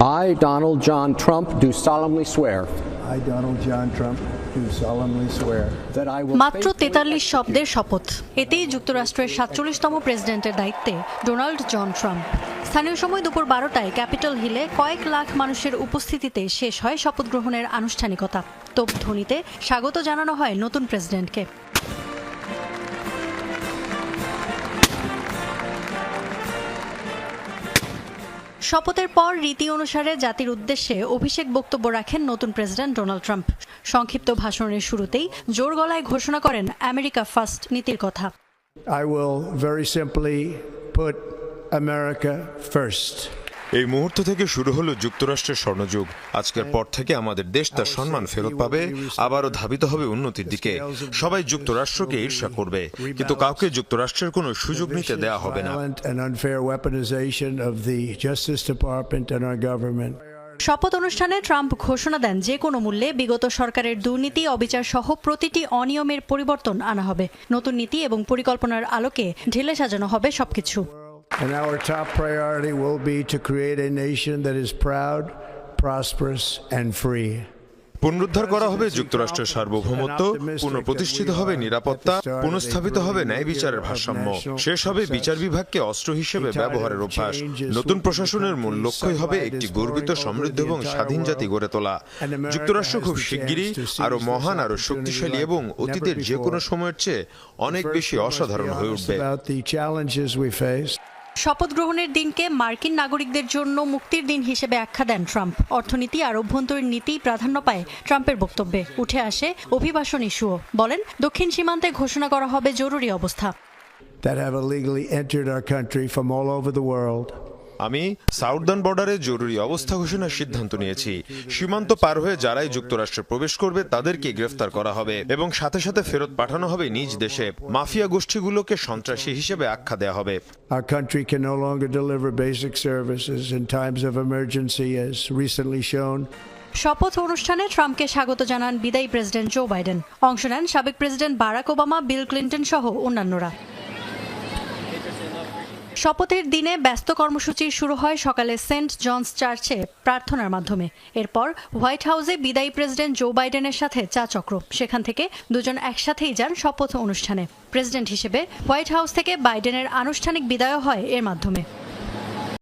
I, Donald John Trump, do solemnly swear I, Donald John Trump, do solemnly swear that I will মাত্র তেতাল্লিশ শব্দের শপথ। এতেই যুক্তরাষ্ট্রের সাতচল্লিশতম প্রেসিডেন্টের দায়িত্বে ডোনাল্ড জন ট্রাম্প। স্থানীয় সময় দুপুর বারোটায় ক্যাপিটল হিলে কয়েক লাখ মানুষের উপস্থিতিতে শেষ হয় শপথ গ্রহণের আনুষ্ঠানিকতা। তোপ ধ্বনিতে স্বাগত জানানো হয় নতুন প্রেসিডেন্টকে। শপথের পর রীতি অনুসারে জাতির উদ্দেশ্যে অভিষেক বক্তব্য রাখেন নতুন প্রেসিডেন্ট ডোনাল্ড ট্রাম্প সংক্ষিপ্ত ভাষণের শুরুতেই জোর গলায় ঘোষণা করেন আমেরিকা ফার্স্ট নীতির কথা I will very simply put America first. এই মুহূর্ত থেকে শুরু হলো যুক্তরাষ্ট্রের স্বর্ণযুগ। আজকের পর থেকে আমাদের দেশ তার সম্মান ফেরত পাবে আবারও ধাবিত হবে উন্নতির দিকে। সবাই যুক্তরাষ্ট্রকে ঈর্ষা করবে কিন্তু কাউকে যুক্তরাষ্ট্রের কোনো সুযোগ নিতে দেয়া হবে না. শপথ অনুষ্ঠানে ট্রাম্প ঘোষণা দেন যে কোনো মূল্যে বিগত সরকারের দুর্নীতি অবিচার সহ প্রতিটি অনিয়মের পরিবর্তন আনা হবে। নতুন নীতি এবং পরিকল্পনার আলোকে ঢেলে সাজানো হবে সবকিছু। And our top priority will be to create a nation that is proud, prosperous, and free. পুনরুদ্ধার করা হবে যুক্তরাষ্ট্রের সার্বভৌমত্ব পুনঃপ্রতিষ্ঠিত হবে নিরাপত্তা পুনঃস্থাপিত হবে ন্যায় বিচারের ভারসাম্য। শেষ হবে বিচার বিভাগকে অস্ত্র হিসেবে ব্যবহারের অভ্যাস। নতুন প্রশাসনের মূল লক্ষ্যই হবে একটি গর্বিত সমৃদ্ধ এবং স্বাধীন জাতি গড়ে তোলা। যুক্তরাষ্ট্র খুব শিগগিরই আরও মহান আরও শক্তিশালী এবং অতীতের যে কোনো সময়ের চেয়ে অনেক বেশি অসাধারণ হয়ে উঠবে। শপথ গ্রহণের দিনকে মার্কিন নাগরিকদের জন্য মুক্তির দিন হিসেবে আখ্যা দেন ট্রাম্প। অর্থনীতি আর অভ্যন্তরীণ নীতি প্রাধান্য পায় ট্রাম্পের বক্তব্যে। উঠে আসে অভিবাসন ইস্যুও। বলেন, দক্ষিণ সীমান্তে ঘোষণা করা হবে জরুরি অবস্থা। That have illegally entered our country from all over the world. আমি সাউদার্ন বর্ডারে জরুরি অবস্থা ঘোষণার সিদ্ধান্ত নিয়েছি। সীমান্ত পার হয়ে যারাই যুক্তরাষ্ট্রে প্রবেশ করবে তাদেরকে গ্রেফতার করা হবে এবং সাথে সাথে ফেরত পাঠানো হবে নিজ দেশে। মাফিয়া গোষ্ঠীগুলোকে সন্ত্রাসী হিসেবে আখ্যা দেওয়া হবে। Our country can no longer deliver basic services in times of emergency, as recently shown. শপথ অনুষ্ঠানে ট্রাম্পকে স্বাগত জানান বিদায়ী প্রেসিডেন্ট জো বাইডেন। অংশ নেন সাবেক president Barack Obama Bill Clinton সহ অন্যান্যরা। শপথের দিনে ব্যস্ত কর্মসূচি শুরু হয় সকালে সেন্ট জনস চার্চে প্রার্থনার মাধ্যমে। এরপর হোয়াইট হাউসে বিদায়ী প্রেসিডেন্ট জো বাইডেনের সাথে চা চক্র। সেখান থেকে দুজন একসাথেই যান শপথ অনুষ্ঠানে। প্রেসিডেন্ট হিসেবে হোয়াইট হাউস থেকে বাইডেনের আনুষ্ঠানিক বিদায় হয় এর মাধ্যমে।